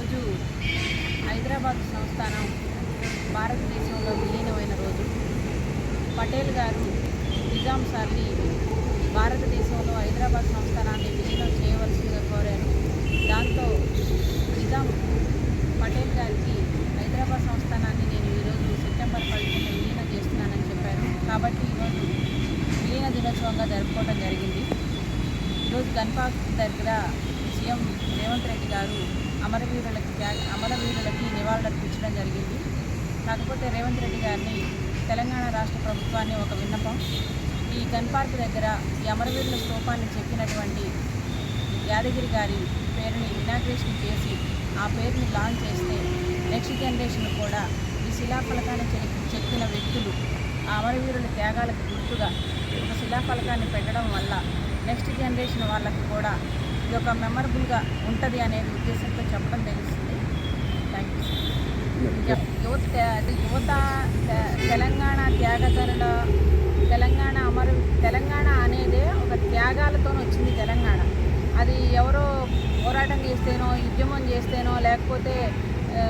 ఈరోజు హైదరాబాద్ సంస్థానం భారతదేశంలో విలీనమైన రోజు. పటేల్ గారు నిజాం సార్ని భారతదేశంలో హైదరాబాద్ సంస్థానాన్ని విలీనం చేయవలసిందిగా కోరారు. దాంతో నిజాం పటేల్ గారికి హైదరాబాద్ సంస్థానాన్ని నేను ఈరోజు సెప్టెంబర్ పదిహేను విలీనం చేస్తున్నానని చెప్పారు. కాబట్టి ఈరోజు విలీన దినోత్సవంగా జరుపుకోవడం జరిగింది. ఈరోజు గన్పాక్ దగ్గర సీఎం రేవంత్ రెడ్డి గారు అమరవీరులకి త్యాగ అమరవీరులకి నివాళులర్పించడం జరిగింది. కాకపోతే రేవంత్ రెడ్డి గారిని తెలంగాణ రాష్ట్ర ప్రభుత్వాన్ని ఒక విన్నపం. ఈ గన్ పార్క్ దగ్గర ఈ అమరవీరుల స్తూపాన్ని చెప్పినటువంటి యాదగిరి గారి పేరుని ఇనాగ్రేషన్ చేసి ఆ పేరుని లాంచ్ చేస్తే నెక్స్ట్ జనరేషన్ కూడా ఈ శిలాఫలకాన్ని చెక్కిన వ్యక్తులు ఆ అమరవీరుల త్యాగాలకు గుర్తుగా ఒక శిలాఫలకాన్ని పెట్టడం వల్ల నెక్స్ట్ జనరేషన్ వాళ్ళకి కూడా ఇది ఒక మెమరబుల్గా ఉంటుంది అనేది ఉద్దేశంతో చెప్పడం తెలుస్తుంది థ్యాంక్ యూ యువత అది యువత తెలంగాణ త్యాగధనుల తెలంగాణ అమరు తెలంగాణ అనేదే ఒక త్యాగాలతో వచ్చింది తెలంగాణ. అది ఎవరో పోరాటం చేస్తేనో ఉద్యమం చేస్తేనో లేకపోతే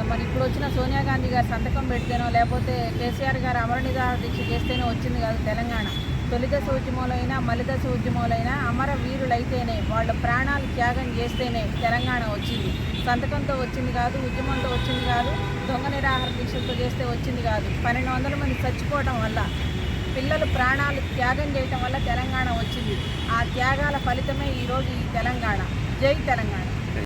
మరి ఇప్పుడు వచ్చిన సోనియా గాంధీ గారు సంతకం పెడితేనో లేకపోతే కేసీఆర్ గారు అమరనిధ దీక్ష చేస్తేనో వచ్చింది కాదు తెలంగాణ. తొలిదశ ఉద్యమంలోనైనా మలిదశ ఉద్యమంలోనైనా అమర వీరులైతేనే వాళ్ళ ప్రాణాలు త్యాగం చేస్తేనే తెలంగాణ వచ్చింది. సంతకంతో వచ్చింది కాదు ఉద్యమంతో వచ్చింది కాదు దొంగ నిరాహార దీక్షలతో చేస్తే వచ్చింది కాదు. పన్నెండు వందల మంది చచ్చిపోవడం వల్ల పిల్లలు ప్రాణాలు త్యాగం చేయటం వల్ల తెలంగాణ వచ్చింది. ఆ త్యాగాల ఫలితమే ఈరోజు ఈ తెలంగాణ. జై తెలంగాణ.